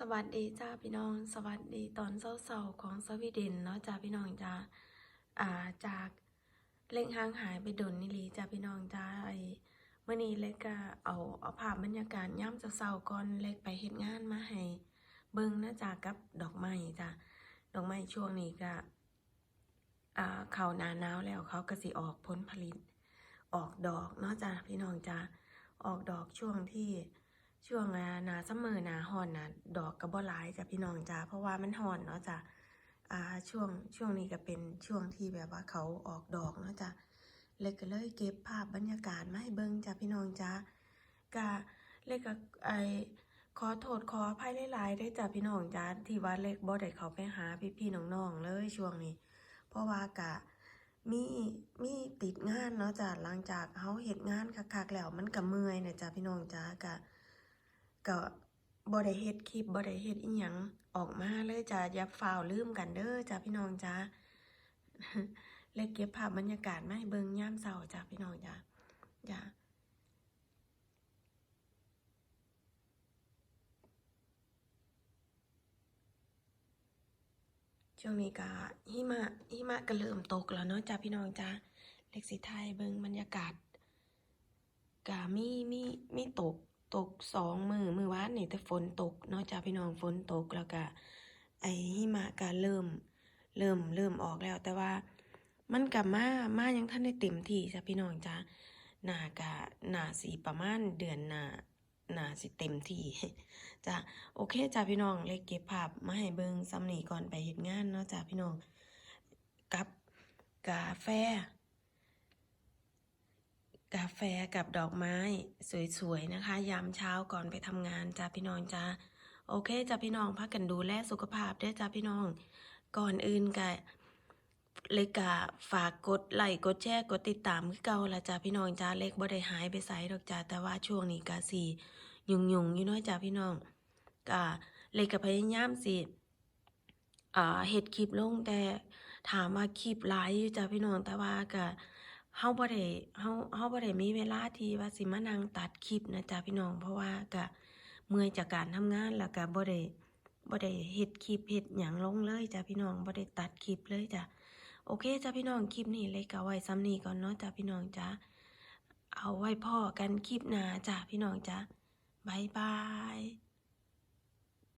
สวัสดีจ้าพี่น้อง สวัสดีตอนเศร้าๆของสวีเดนเนาะจ้าพี่น้องจ้าอ่าจากเล็กห่างหายไปดนนิลีจ้าพี่น้องจ้าไอเมื่อนี้เล็กก็เอาเอาภาพบรรยากาศย่ำเศร้าๆก่อนเล็กไปเฮ็ดงานมาให้เบิ่งนะจ้ากับดอกไม้จ้าดอกไม้ช่วงนี้ก็อ่าเขาหนาหนาวแล้วเขาก็สิออกผลผลิต ออกดอกเนาะจ้าพี่น้องจ้าออกดอกช่วงที่ ช่วงหนาซัมเมอร์หนาฮอนนะดอกกระบ่หลายจ้ะพี่น้องจ้าเพราะว่ามันฮอนเนาะจ้ะอ่าช่วงช่วงนี้ก็เป็นช่วงที่แบบว่าเขาออกดอกเนาะจ้ะเล็กก็เลยเก็บภาพบรรยากาศมาให้เบิ่งจ้ะพี่น้องจ้ากะเล็กก็ไอขอโทษขออภัยหลายๆด้จ้ะพี่น้องจ้าที่ว่าเล็กบ่ได้เขาไปหาพี่ๆน้องๆเลยช่วงนี้ เพราะว่ากะมีมีติดงานเนาะจ้ะหลังจากเฮาเฮ็ดงานคักๆแล้วมันก็เมื่อยนะจ้ะพี่น้องจ้ากะ ก็บ่ได้เฮ็ดคลิปบ่ได้เฮ็ดอีหยังออกมาเลยจ้ะอย่าฝ่าวลืมกันเด้อจ้ะพี่น้องจ้าเลยเก็บภาพบรรยากาศมาให้เบิ่งยามเช้าจ้ะพี่น้องจ้าจ้าช่วงนี้ก็หิมะหิมะก็เริ่มตกแล้วเนาะจ้ะพี่น้องจ้าเล็กสิไทยเบิ่งบรรยากาศก็มีมีมีตก ตกสองมือมือวานนี่แต่ฝนตกเนาะจ้าพี่น้องฝนตกแล้วก็ไอหิมะก็เริ่ม เริ่มเริ่มออกแล้ว แต่ว่ามันกับมามายังท่านได้เต็มที่จ้ะพี่น้องจ้าหนากะหนาสีประมาณเดือนหนาหนาสิเต็มที่จ้ะโอเคจ้าพี่น้องเลยเก็บภาพมาให้เบิงซ้ำนี่ก่อนไปเฮ็ดงานเนาะจ้าพี่น้องกับกาแฟาแฟกับดอกไม้สวยๆนะคะ ยามเช้าก่อนไปทำงานจ้าพี่น้องจ้าโอเคจ้าพี่น้องพักกันดูแลสุขภาพด้วยจ้าพี่น้อง ก่อนอื่นก็เลยกะฝากกดไลค์กดแชร์กดติดตามคือเก่าละจ้าพี่น้องจ้าเล็กบ่ได้หายไปไสดอกจ้าแต่ว่าช่วงนี้ก็สิยุ่งๆอยู่น้อยจ้าพี่น้องก็เลยก็พยายามสิอ่าเฮ็ดคลิปลงแต่ถามว่าคลิปหลายอยู่จ้าพี่น้องแต่ว่าก็ เฮาบ่ได้เฮาเฮาบ่ได้มีเวลาที่ว่าสิมานั่งตัดคลิปนะจ๊ะพี่น้อง เพราะว่าก็เมื่อยจากการทำงานแล้วก็บ่ได้บ่ได้เฮ็ดคลิปเฮ็ดหยังลงเลยจ้ะพี่น้องบ่ได้ตัดคลิปเลยจ้ะโอเคจ้ะพี่น้องคลิปนี้เลยก็ไว้ซ้ำนี้ก่อนเนาะจ้ะพี่น้องจ้ะเอาไว้พ่อกันคลิปหน้าจ้ะพี่น้องจ้ะบายบาย